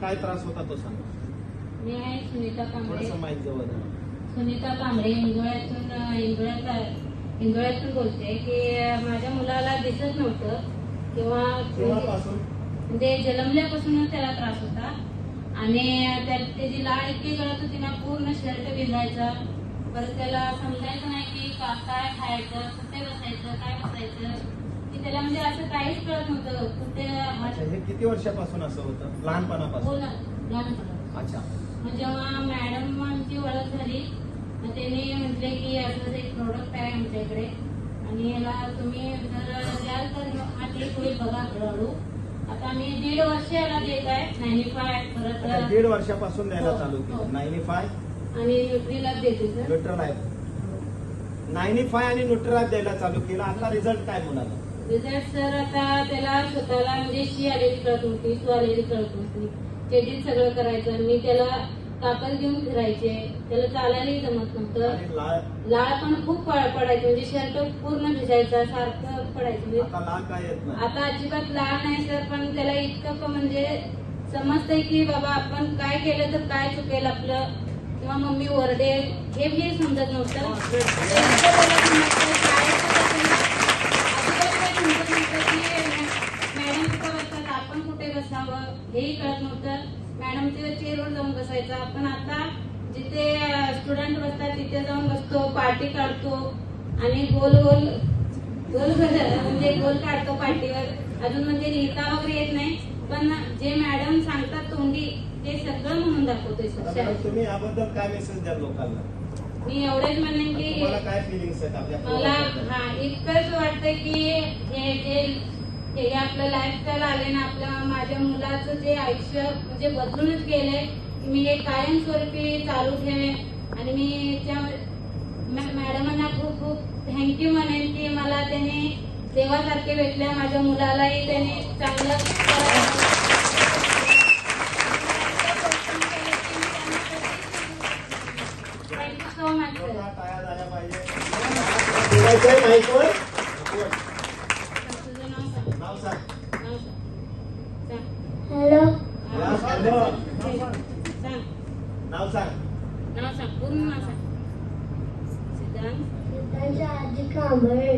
काय त्रास होता तो सांग. मी आहे सुनीता कांबळे. थोडस जवळ धरा. सुनीता कांबळे इंदोळ्यातून अं, इंदोळ्यात इंदोळ्यातून बोलते की माझ्या मुलाला दिसत नव्हतं. किंवा केव्हापासून? म्हणजे जन्मल्यापासूनच त्याला त्रास होता. आणि त्या त्याची लाळ इतकी गळत होती ना पूर्ण शर्ट भिजायचा परत त्याला समजायचं नाही की का- काय खायचं कुठे बसायचं काय बसायचं. की त्याला म्हणजे असं काहीच कळत नव्हतं. कुठे अच्छा हे किती वर्षापासून असं होतं? लहानपणापासून? बोला लहानपणापासून. अच्छा. मग जेव्हा मॅडमांची ओळख झाली मग त्यांनी म्हटले की असं एक प्रोडक्ट आहे आमच्याकडे आणि याला तुम्ही जर द्याल तर हा ठीक होईल बघा हळूहळू. आता आम्ही दीड वर्ष याला देत आहे. नाईन्टी फाय परत दीड वर्षापासून द्यायला हो, चालू हो. केलं. नाईन्टी फाय आणि न्यूट्रीला देते सर न्यूट्रल आहे नाईन्टी फाय आणि न्यूट्रल द्यायला चालू केलं. आता रिझल्ट काय म्हणाला रिझल्ट सर आता त्याला स्वतःला म्हणजे शी आलेली कळत नव्हती सू आलेली कळत नव्हती चेडीत सगळं करायचं मी त्याला काकल घेऊन फिरायचे. त्याला चालायलाही जमत नव्हतं. लाळ? पण खूप पड- पडायची म्हणजे शर्ट पूर्ण भिजायचा सारखं पडायचं. म्हणजे आता अजिबात लाळ नाही सर पण त्याला इतकं क- म्हणजे समजतंय की बाबा आपण काय केलं तर काय चुकेल आपलं किंवा मम्मी ओरडेल हे समजत नव्हतं ते इतकं त्याला समजतंय, शाळेत तर त्याचं अजिबात काही समजत नव्हतं की मॅडम कुठं बसतात आपण कुठे बसावं हेही कळत नव्हतं. मॅडमच्या चेअरवर जाऊन बसायचा. पण आता जिथे स्टुडंट बसतात तिथे जाऊन बसतो पार्टी काढतो. आणि गोल गोल गोल म्हणजे गोल काढतो पाठीवर अजून म्हणजे लिहिता वगैरे येत नाही. पण जे मॅडम सांगतात तोंडी ते सगळं म्हणून दाखवतोय मॅडम, तुम्ही याबद्दल काय मेसेज द्याल लोकांना? मी एवढेच म्हणेन की मला? हा इतकंच वाटतं की हे जे हे आपलं लाईफस्टाईल आले ना आपल्या माझ्या मुलाचं जे आयुष्य म्हणजे बदलूनच गेलंय मी हे कायमस्वरूपी चालू ठेवे आणि मी त्या मॅडमांना खूप खूप थँक्यू म्हणेन की मला त्यांनी देवासारखे भेटल्या माझ्या मुलालाही त्यांनी चांगलं थँक्यू सो मच सांग नाव सांग नाव सांग पूर्ण नाव सांग सिद्धांत सिद्धांत आजी कांबळे